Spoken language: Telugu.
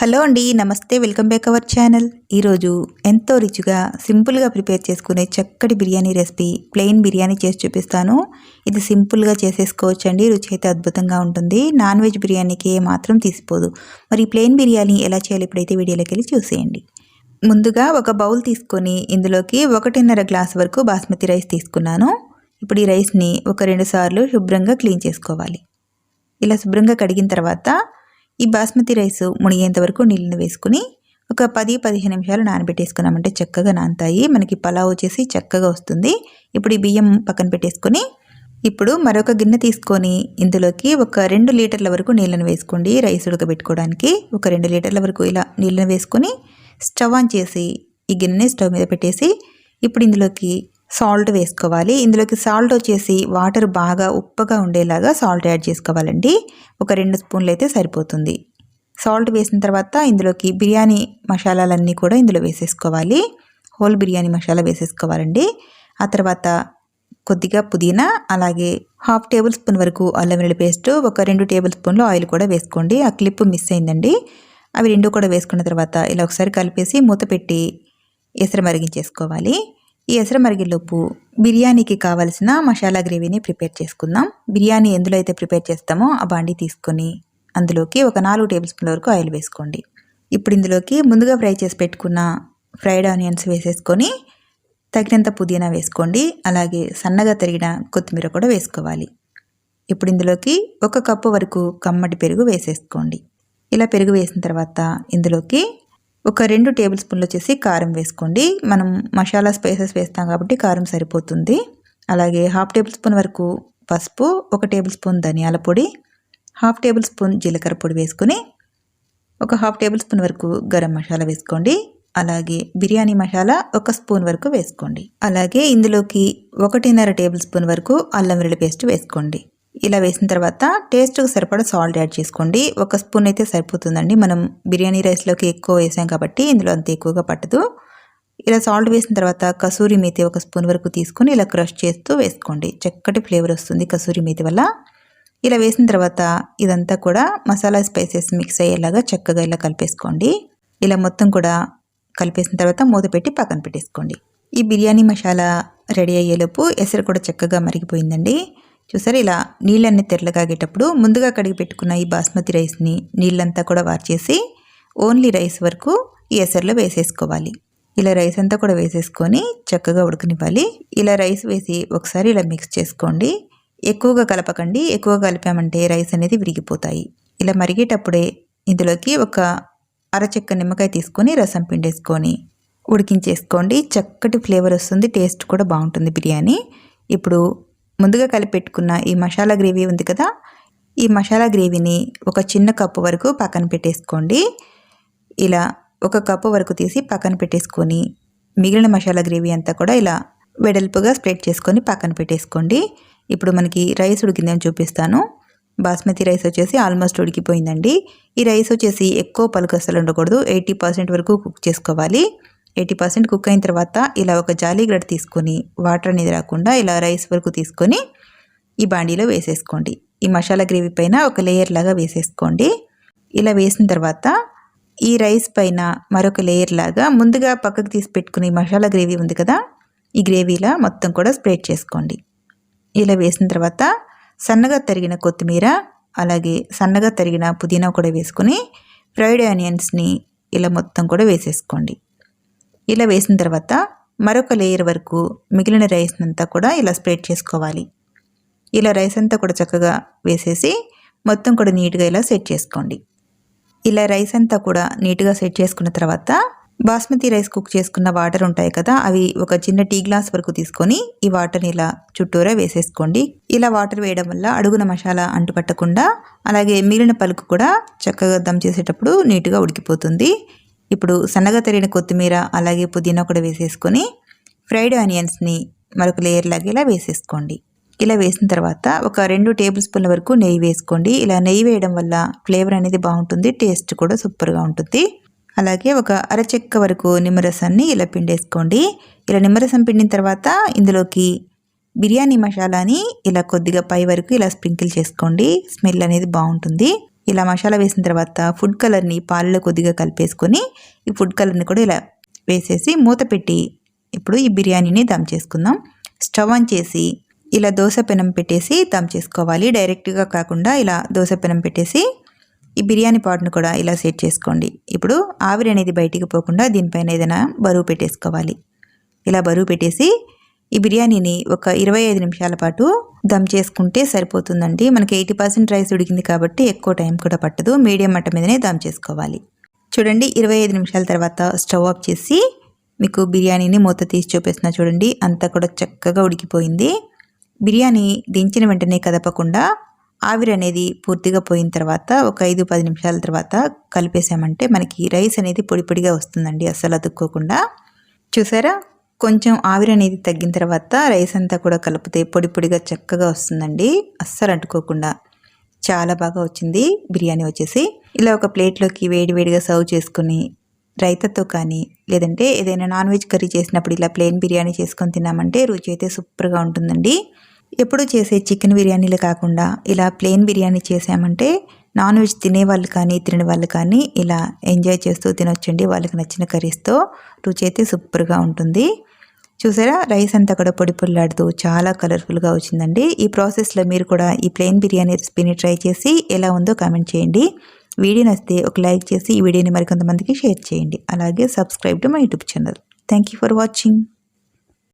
హలో అండి నమస్తే వెల్కమ్ బ్యాక్ అవర్ ఛానల్. ఈరోజు ఎంతో రిచ్గా సింపుల్గా ప్రిపేర్ చేసుకునే చక్కటి బిర్యానీ రెసిపీ ప్లెయిన్ బిర్యానీ చేసి చూపిస్తాను. ఇది సింపుల్గా చేసేసుకోవచ్చు అండి రుచి అయితే అద్భుతంగా ఉంటుంది. నాన్ వెజ్ బిర్యానీకి ఏ మాత్రం తీసిపోదు. మరి ప్లెయిన్ బిర్యానీ ఎలా చేయాలి ఇప్పుడైతే వీడియోలోకి వెళ్ళి చూసేయండి. ముందుగా ఒక బౌల్ తీసుకొని ఇందులోకి ఒకటిన్నర గ్లాస్ వరకు బాస్మతి రైస్ తీసుకున్నాను. ఇప్పుడు ఈ రైస్ని ఒక రెండు సార్లు శుభ్రంగా క్లీన్ చేసుకోవాలి. ఇలా శుభ్రంగా కడిగిన తర్వాత ఈ బాస్మతి రైస్ మునిగేంత వరకు నీళ్ళని వేసుకుని ఒక పది పదిహేను నిమిషాలు నానబెట్టేసుకున్నామంటే చక్కగా నానతాయి. మనకి పలావ్ వచ్చేసి చక్కగా వస్తుంది. ఇప్పుడు ఈ బియ్యం పక్కన పెట్టేసుకొని ఇప్పుడు మరొక గిన్నె తీసుకొని ఇందులోకి ఒక రెండు లీటర్ల వరకు నీళ్ళని వేసుకోండి రైస్ ఉడకబెట్టుకోవడానికి. ఒక రెండు లీటర్ల వరకు ఇలా నీళ్ళని వేసుకొని స్టవ్ ఆన్ చేసి ఈ గిన్నె స్టవ్ మీద పెట్టేసి ఇప్పుడు ఇందులోకి సాల్ట్ వేసుకోవాలి. ఇందులోకి సాల్ట్ వచ్చేసి వాటర్ బాగా ఉప్పగా ఉండేలాగా సాల్ట్ యాడ్ చేసుకోవాలండి. ఒక రెండు స్పూన్లు అయితే సరిపోతుంది. సాల్ట్ వేసిన తర్వాత ఇందులోకి బిర్యానీ మసాలాలన్నీ కూడా ఇందులో వేసేసుకోవాలి. హోల్ బిర్యానీ మసాలా వేసేసుకోవాలండి. ఆ తర్వాత కొద్దిగా పుదీనా అలాగే హాఫ్ టేబుల్ స్పూన్ వరకు అల్లం వెల్లుల్లి పేస్ట్ ఒక రెండు టేబుల్ స్పూన్లు ఆయిల్ కూడా వేసుకోండి. ఆ క్లిప్ మిస్ అయిందండి. అవి రెండు కూడా వేసుకున్న తర్వాత ఇలా ఒకసారి కలిపేసి మూత పెట్టి ఎసరు మరిగించేసుకోవాలి. ఈ ఎసరమరిగేలోపు బిర్యానీకి కావలసిన మసాలా గ్రేవీని ప్రిపేర్ చేసుకుందాం. బిర్యానీ ఎందులో అయితే ప్రిపేర్ చేస్తామో ఆ బాండి తీసుకొని అందులోకి ఒక నాలుగు టేబుల్ స్పూన్ల వరకు ఆయిల్ వేసుకోండి. ఇప్పుడు ఇందులోకి ముందుగా ఫ్రై చేసి పెట్టుకున్న ఫ్రైడ్ ఆనియన్స్ వేసేసుకొని తగినంత పుదీనా వేసుకోండి. అలాగే సన్నగా తరిగిన కొత్తిమీర కూడా వేసుకోవాలి. ఇప్పుడు ఇందులోకి ఒక కప్పు వరకు కమ్మటి పెరుగు వేసేసుకోండి. ఇలా పెరుగు వేసిన తర్వాత ఇందులోకి ఒక రెండు టేబుల్ స్పూన్లు వచ్చేసి కారం వేసుకోండి. మనం మసాలా స్పైసెస్ వేస్తాం కాబట్టి కారం సరిపోతుంది. అలాగే హాఫ్ టేబుల్ స్పూన్ వరకు పసుపు ఒక టేబుల్ స్పూన్ ధనియాల పొడి హాఫ్ టేబుల్ స్పూన్ జీలకర్ర పొడి వేసుకుని ఒక హాఫ్ టేబుల్ స్పూన్ వరకు గరం మసాలా వేసుకోండి. అలాగే బిర్యానీ మసాలా ఒక స్పూన్ వరకు వేసుకోండి. అలాగే ఇందులోకి ఒకటిన్నర టేబుల్ స్పూన్ వరకు అల్లం వెల్లుల్లి పేస్ట్ వేసుకోండి. ఇలా వేసిన తర్వాత టేస్ట్కి సరిపడా సాల్ట్ యాడ్ చేసుకోండి. ఒక స్పూన్ అయితే సరిపోతుందండి. మనం బిర్యానీ రైస్లోకి ఎక్కువ వేసాం కాబట్టి ఇందులో అంత ఎక్కువగా పట్టదు. ఇలా సాల్ట్ వేసిన తర్వాత కసూరి మేతి ఒక స్పూన్ వరకు తీసుకొని ఇలా క్రష్ చేస్తూ వేసుకోండి. చక్కటి ఫ్లేవర్ వస్తుంది కసూరి మేతి వల్ల. ఇలా వేసిన తర్వాత ఇదంతా కూడా మసాలా స్పైసెస్ మిక్స్ అయ్యేలాగా చక్కగా ఇలా కలిపేసుకోండి. ఇలా మొత్తం కూడా కలిపేసిన తర్వాత మూత పెట్టి పక్కన పెట్టేసుకోండి. ఈ బిర్యానీ మసాలా రెడీ అయ్యేలోపు ఎసరు కూడా చక్కగా మరిగిపోయిందండి. చూసారు? ఇలా నీళ్ళన్నీ తెల్లగాగేటప్పుడు ముందుగా కడిగి పెట్టుకున్న ఈ బాస్మతి రైస్ని నీళ్ళంతా కూడా వార్చేసి ఓన్లీ రైస్ వరకు ఈ ఎసర్లో వేసేసుకోవాలి. ఇలా రైస్ అంతా కూడా వేసేసుకొని చక్కగా ఉడకనివ్వాలి. ఇలా రైస్ వేసి ఒకసారి ఇలా మిక్స్ చేసుకోండి. ఎక్కువగా కలపకండి. ఎక్కువ కలిపామంటే రైస్ అనేది విరిగిపోతాయి. ఇలా మరిగేటప్పుడే ఇందులోకి ఒక అరచెక్క నిమ్మకాయ తీసుకొని రసం పిండేసుకొని ఉడికించేసుకోండి. చక్కటి ఫ్లేవర్ వస్తుంది. టేస్ట్ కూడా బాగుంటుంది బిర్యానీ. ఇప్పుడు ముందుగా కలిపెట్టుకున్న ఈ మసాలా గ్రేవీ ఉంది కదా ఈ మసాలా గ్రేవీని ఒక చిన్న కప్పు వరకు పక్కన పెట్టేసుకోండి. ఇలా ఒక కప్పు వరకు తీసి పక్కన పెట్టేసుకొని మిగిలిన మసాలా గ్రేవీ అంతా కూడా ఇలా వెడల్పుగా స్ప్రెడ్ చేసుకొని పక్కన పెట్టేసుకోండి. ఇప్పుడు మనకి రైస్ ఉడికిందని చూపిస్తాను. బాస్మతి రైస్ వచ్చేసి ఆల్మోస్ట్ ఉడికిపోయిందండి. ఈ రైస్ వచ్చేసి ఎక్కువ పలుకు అసలు ఉండకూడదు ఎయిటీ పర్సెంట్ వరకు కుక్ చేసుకోవాలి. ఎయిటీ పర్సెంట్ కుక్ అయిన తర్వాత ఇలా ఒక జాలీ గడ్డ తీసుకొని వాటర్ అనేది రాకుండా ఇలా రైస్ వరకు తీసుకొని ఈ బాండీలో వేసేసుకోండి. ఈ మసాలా గ్రేవీ పైన ఒక లేయర్ లాగా వేసేసుకోండి. ఇలా వేసిన తర్వాత ఈ రైస్ పైన మరొక లేయర్ లాగా ముందుగా పక్కకు తీసి పెట్టుకుని మసాలా గ్రేవీ ఉంది కదా ఈ గ్రేవీలా మొత్తం కూడా స్ప్రెడ్ చేసుకోండి. ఇలా వేసిన తర్వాత సన్నగా తరిగిన కొత్తిమీర అలాగే సన్నగా తరిగిన పుదీనా కూడా వేసుకొని ఫ్రైడ్ ఆనియన్స్ని ఇలా మొత్తం కూడా వేసేసుకోండి. ఇలా వేసిన తర్వాత మరొక లేయర్ వరకు మిగిలిన రైస్ అంతా కూడా ఇలా స్ప్రెడ్ చేసుకోవాలి. ఇలా రైస్ అంతా కూడా చక్కగా వేసేసి మొత్తం కూడా నీట్గా ఇలా సెట్ చేసుకోండి. ఇలా రైస్ అంతా కూడా నీట్గా సెట్ చేసుకున్న తర్వాత బాస్మతి రైస్ కుక్ చేసుకున్న వాటర్ ఉంటాయి కదా అవి ఒక చిన్న టీ గ్లాస్ వరకు తీసుకొని ఈ వాటర్ని ఇలా చుట్టూరా వేసేసుకోండి. ఇలా వాటర్ వేయడం వల్ల అడుగున మసాలా అంటుపట్టకుండా అలాగే మిగిలిన పలుకు కూడా చక్కగా దమ్ చేసేటప్పుడు నీట్గా ఉడికిపోతుంది. ఇప్పుడు సన్నగా తరిగిన కొత్తిమీర అలాగే పుదీనా కూడా వేసేసుకొని ఫ్రైడ్ ఆనియన్స్ని మరొక లేయర్ లాగా ఇలా వేసేసుకోండి. ఇలా వేసిన తర్వాత ఒక రెండు టేబుల్ స్పూన్ల వరకు నెయ్యి వేసుకోండి. ఇలా నెయ్యి వేయడం వల్ల ఫ్లేవర్ అనేది బాగుంటుంది టేస్ట్ కూడా సూపర్గా ఉంటుంది. అలాగే ఒక అరచెక్క వరకు నిమ్మరసాన్ని ఇలా పిండేసుకోండి. ఇలా నిమ్మరసం పిండిన తర్వాత ఇందులోకి బిర్యానీ మసాలాని ఇలా కొద్దిగా పై వరకు ఇలా స్ప్రింకిల్ చేసుకోండి. స్మెల్ అనేది బాగుంటుంది. ఇలా మసాలా వేసిన తర్వాత ఫుడ్ కలర్ని పాలలో కొద్దిగా కలిపేసుకొని ఈ ఫుడ్ కలర్ని కూడా ఇలా వేసేసి మూత పెట్టి ఇప్పుడు ఈ బిర్యానీని దమ్ చేసుకుందాం. స్టవ్ ఆన్ చేసి ఇలా దోశ పెనం పెట్టేసి దమ్ చేసుకోవాలి. డైరెక్ట్గా కాకుండా ఇలా దోశ పెనం పెట్టేసి ఈ బిర్యానీ పాట్ను కూడా ఇలా సెట్ చేసుకోండి. ఇప్పుడు ఆవిరి అనేది బయటికి పోకుండా దీనిపైన ఏదైనా బరువు పెట్టేసుకోవాలి. ఇలా బరువు పెట్టేసి ఈ బిర్యానీని ఒక ఇరవై ఐదు నిమిషాల పాటు దమ్ చేసుకుంటే సరిపోతుందండి. మనకి ఎయిటీ పర్సెంట్ రైస్ ఉడికింది కాబట్టి ఎక్కువ టైం కూడా పట్టదు. మీడియం మట్ట మీదనే దమ్ చేసుకోవాలి. చూడండి ఇరవై ఐదు నిమిషాల తర్వాత స్టవ్ ఆఫ్ చేసి మీకు బిర్యానీని మూత తీసి చూపిస్తున్నా చూడండి. అంతా కూడా చక్కగా ఉడికిపోయింది. బిర్యానీ దించిన వెంటనే కదపకుండా ఆవిరి అనేది పూర్తిగా పోయిన తర్వాత ఒక ఐదు పది నిమిషాల తర్వాత కలిపేసామంటే మనకి రైస్ అనేది పొడి పొడిగా వస్తుందండి. అస్సలు అతుక్కోకుండా. చూసారా? కొంచెం ఆవిరి అనేది తగ్గిన తర్వాత రైస్ అంతా కూడా కలిపితే పొడి పొడిగా చక్కగా వస్తుందండి. అస్సలు అంటుకోకుండా. చాలా బాగా వచ్చింది బిర్యానీ వచ్చేసి. ఇలా ఒక ప్లేట్లోకి వేడివేడిగా సర్వ్ చేసుకుని రైతాతో కానీ లేదంటే ఏదైనా నాన్ వెజ్ కర్రీ చేసినప్పుడు ఇలా ప్లెయిన్ బిర్యానీ చేసుకొని తిన్నామంటే రుచి అయితే సూపర్గా ఉంటుందండి. ఎప్పుడు చేసే చికెన్ బిర్యానీలు కాకుండా ఇలా ప్లెయిన్ బిర్యానీ చేసామంటే నాన్ వెజ్ తినే వాళ్ళు కానీ తినని వాళ్ళు కానీ ఇలా ఎంజాయ్ చేస్తూ తినొచ్చండి. వాళ్ళకి నచ్చిన కర్రీస్తో రుచి అయితే సూపర్గా ఉంటుంది. చూసారా? రైస్ అంతా కూడా పొడి పొడిలాడుతూ చాలా కలర్ఫుల్గా వచ్చిందండి. ఈ ప్రాసెస్లో మీరు కూడా ఈ ప్లెయిన్ బిర్యానీ రెసిపీని ట్రై చేసి ఎలా ఉందో కామెంట్ చేయండి. వీడియో నచ్చితే ఒక లైక్ చేసి ఈ వీడియోని మరికొంతమందికి షేర్ చేయండి. అలాగే subscribe to my YouTube channel. Thank you for watching.